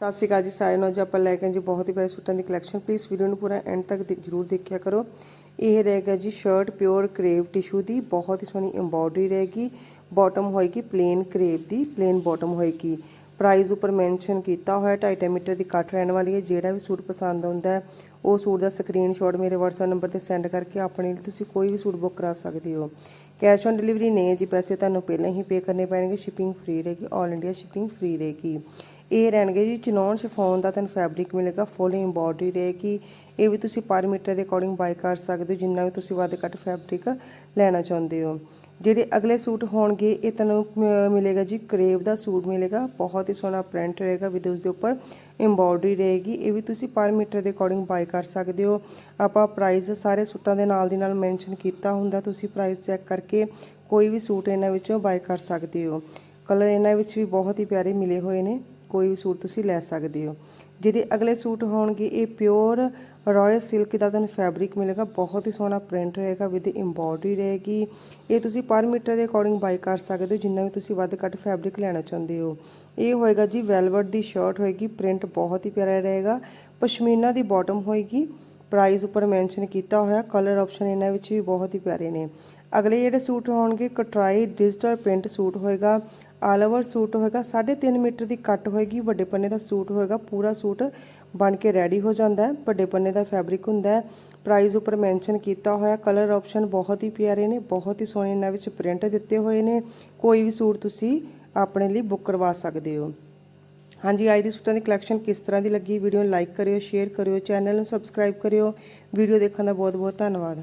ਸਤਿ ਸ਼੍ਰੀ ਅਕਾਲ ਜੀ ਸਾਰਿਆਂ ਨੂੰ। ਅੱਜ ਆਪਾਂ ਲੈ ਕੇ ਜੀ ਬਹੁਤ ਹੀ ਪਿਆਰੇ ਸੂਟਾਂ ਦੀ ਕਲੈਕਸ਼ਨ ਪਲੀਜ਼ ਵੀਡੀਓ ਨੂੰ ਪੂਰਾ ਐਂਡ ਤੱਕ ਜ਼ਰੂਰ ਦੇਖਿਆ ਕਰੋ। ਇਹ ਰਹੇਗਾ ਜੀ ਸ਼ਰਟ ਪਿਓਰ ਕਰੇਵ ਟਿਸ਼ੂ ਦੀ। ਬਹੁਤ ਹੀ ਸੋਹਣੀ ਐਮਬੋਡਰੀ ਰਹੇਗੀ ਬਾਟਮ ਹੋਏਗੀ ਪਲੇਨ ਕਰੇਵ ਦੀ ਪਲੇਨ ਬਾਟਮ ਹੋਏਗੀ। ਪ੍ਰਾਈਸ ਉੱਪਰ ਮੈਂਸ਼ਨ ਕੀਤਾ ਹੋਇਆ 2.5 ਮੀਟਰ ਦੀ ਕੱਟ ਰਹਿਣ ਵਾਲੀ ਹੈ। ਜਿਹੜਾ ਵੀ ਸੂਟ ਪਸੰਦ ਆਉਂਦਾ ਹੈ, ਉਹ ਸੂਟ ਦਾ ਸਕਰੀਨਸ਼ਾਟ ਮੇਰੇ WhatsApp ਨੰਬਰ ਤੇ ਸੈਂਡ ਕਰਕੇ ਆਪਣੇ ਲਈ ਤੁਸੀਂ ਕੋਈ ਵੀ ਸੂਟ ਬੁੱਕ ਕਰਾ ਸਕਦੇ ਹੋ। ਕੈਸ਼ ਔਨ ਡਿਲੀਵਰੀ ਨਹੀਂ ਹੈ ਜੀ। ਪੈਸੇ ਤੁਹਾਨੂੰ ਪਹਿਲਾਂ ਹੀ ਪੇ ਕਰਨੇ ਪੈਣਗੇ। ਸ਼ਿਪਿੰਗ ਫ੍ਰੀ ਰਹੇਗੀ 올 ਇੰਡੀਆ ਸ਼ਿਪਿੰਗ ਫ੍ਰੀ ਰਹੇਗੀ ਇਹ ਰਹਿਣਗੇ ਜੀ ਚਨੌਨ ਸ਼ਿਫੋਨ ਦਾ ਤੁਹਾਨੂੰ ਫੈਬਰਿਕ ਮਿਲੇਗਾ ਫੁੱਲ ਐਮਬੋਡਰੀ ਰਹੇਗੀ ਇਹ ਵੀ ਤੁਸੀਂ ਪਰ ਮੀਟਰ ਦੇ ਅਕੋਰਡਿੰਗ ਬਾਈ ਕਰ ਸਕਦੇ ਹੋ, ਜਿੰਨਾ ਵੀ ਤੁਸੀਂ ਵੱਧ ਘੱਟ ਫੈਬਰਿਕ ਲੈਣਾ ਚਾਹੁੰਦੇ ਹੋ। ਜਿਹੜੇ ਅਗਲੇ ਸੂਟ ਹੋਣਗੇ, ਇਹ ਤੁਹਾਨੂੰ ਮਿਲੇਗਾ ਜੀ, ਕਰੇਵ ਦਾ ਸੂਟ ਮਿਲੇਗਾ। ਬਹੁਤ ਹੀ ਸੋਹਣਾ ਪ੍ਰਿੰਟ ਰਹੇਗਾ ਵਿਦ ਉਸ ਦੇ ਉੱਪਰ ਐਮਬੋਡਰੀ ਰਹੇਗੀ। ਇਹ ਵੀ ਤੁਸੀਂ ਪਰ ਮੀਟਰ ਦੇ ਅਕੋਰਡਿੰਗ ਬਾਈ ਕਰ ਸਕਦੇ ਹੋ। ਆਪਾਂ ਪ੍ਰਾਈਸ ਸਾਰੇ ਸੂਟਾਂ ਦੇ ਨਾਲ ਦੀ ਨਾਲ ਮੈਂਸ਼ਨ ਕੀਤਾ ਹੁੰਦਾ, ਤੁਸੀਂ ਪ੍ਰਾਈਸ ਚੈੱਕ ਕਰਕੇ ਕੋਈ ਵੀ ਸੂਟ ਇਹਨਾਂ ਵਿੱਚੋਂ ਬਾਈ ਕਰ ਸਕਦੇ ਹੋ। ਕਲਰ ਇਹਨਾਂ ਵਿੱਚ ਵੀ ਬਹੁਤ ਹੀ ਪਿਆਰੇ ਮਿਲੇ ਹੋਏ ਨੇ। ਕੋਈ ਵੀ ਸੂਟ ਤੁਸੀਂ ਲੈ ਸਕਦੇ ਹੋ। ਜਿਹਦੇ ਅਗਲੇ ਸੂਟ ਹੋਣਗੇ, ਇਹ ਪਿਓਰ ਰਾਇਲ ਸਿਲਕ ਦਾ ਤੁਹਾਨੂੰ ਫੈਬਰਿਕ ਮਿਲੇਗਾ। ਬਹੁਤ ਹੀ ਸੋਹਣਾ ਪ੍ਰਿੰਟ ਰਹੇਗਾ ਵਿਦ ਐਮਬੋਡਰੀ ਰਹੇਗੀ। ਇਹ ਤੁਸੀਂ ਪਰ ਮੀਟਰ ਦੇ ਅਕੋਰਡਿੰਗ ਬਾਈ ਕਰ ਸਕਦੇ ਹੋ, ਜਿੰਨਾ ਵੀ ਤੁਸੀਂ ਵੱਧ ਘੱਟ ਫੈਬਰਿਕ ਲੈਣਾ ਚਾਹੁੰਦੇ ਹੋ। ਇਹ ਹੋਏਗਾ ਜੀ ਵੈਲਵਟ ਦੀ ਸ਼ਰਟ ਹੋਏਗੀ ਪ੍ਰਿੰਟ ਬਹੁਤ ਹੀ ਪਿਆਰਾ ਰਹੇਗਾ। ਪਸ਼ਮੀਨਾ ਦੀ ਬਾਟਮ ਹੋਏਗੀ ਪ੍ਰਾਈਸ ਉੱਪਰ ਮੈਂਸ਼ਨ ਕੀਤਾ ਹੋਇਆ ਕਲਰ ਆਪਸ਼ਨ ਇਹਨਾਂ ਵਿੱਚ ਵੀ ਬਹੁਤ ਹੀ ਪਿਆਰੇ ਨੇ। ਅਗਲੇ ਜਿਹੜੇ ਸੂਟ ਹੋਣਗੇ, ਕਟਰਾਈ ਡਿਜੀਟਲ ਪ੍ਰਿੰਟ ਸੂਟ ਹੋਏਗਾ। ਆਲ ਓਵਰ ਸੂਟ ਹੋਏਗਾ 3.5 ਮੀਟਰ ਦੀ ਕੱਟ ਹੋਏਗੀ, ਵੱਡੇ ਪੰਨੇ ਦਾ ਸੂਟ ਹੋਏਗਾ, ਪੂਰਾ ਸੂਟ ਬਣ ਕੇ ਰੈਡੀ ਹੋ ਜਾਂਦਾ ਹੈ। ਵੱਡੇ ਪੰਨੇ ਦਾ ਫੈਬਰਿਕ ਹੁੰਦਾ ਹੈ। ਪ੍ਰਾਈਸ ਉੱਪਰ ਮੈਂਸ਼ਨ ਕੀਤਾ ਹੋਇਆ ਕਲਰ ਆਪਸ਼ਨ ਬਹੁਤ ਹੀ ਪਿਆਰੇ ਨੇ, ਬਹੁਤ ਹੀ ਸੋਹਣੇ ਇਹਨਾਂ ਵਿੱਚ ਪ੍ਰਿੰਟ ਦਿੱਤੇ ਹੋਏ ਨੇ। ਕੋਈ ਵੀ ਸੂਟ ਤੁਸੀਂ ਆਪਣੇ ਲਈ ਬੁੱਕ ਕਰਵਾ ਸਕਦੇ ਹੋ। ਹਾਂਜੀ, ਅੱਜ ਦੀ ਸੂਟਾਂ ਦੀ ਕਲੈਕਸ਼ਨ ਕਿਸ ਤਰ੍ਹਾਂ ਦੀ ਲੱਗੀ? ਵੀਡੀਓ ਨੂੰ ਲਾਈਕ ਕਰਿਓ ਸ਼ੇਅਰ ਕਰਿਓ ਚੈਨਲ ਨੂੰ ਸਬਸਕ੍ਰਾਈਬ ਕਰਿਓ। ਵੀਡੀਓ ਦੇਖਣ ਦਾ ਬਹੁਤ ਬਹੁਤ ਧੰਨਵਾਦ।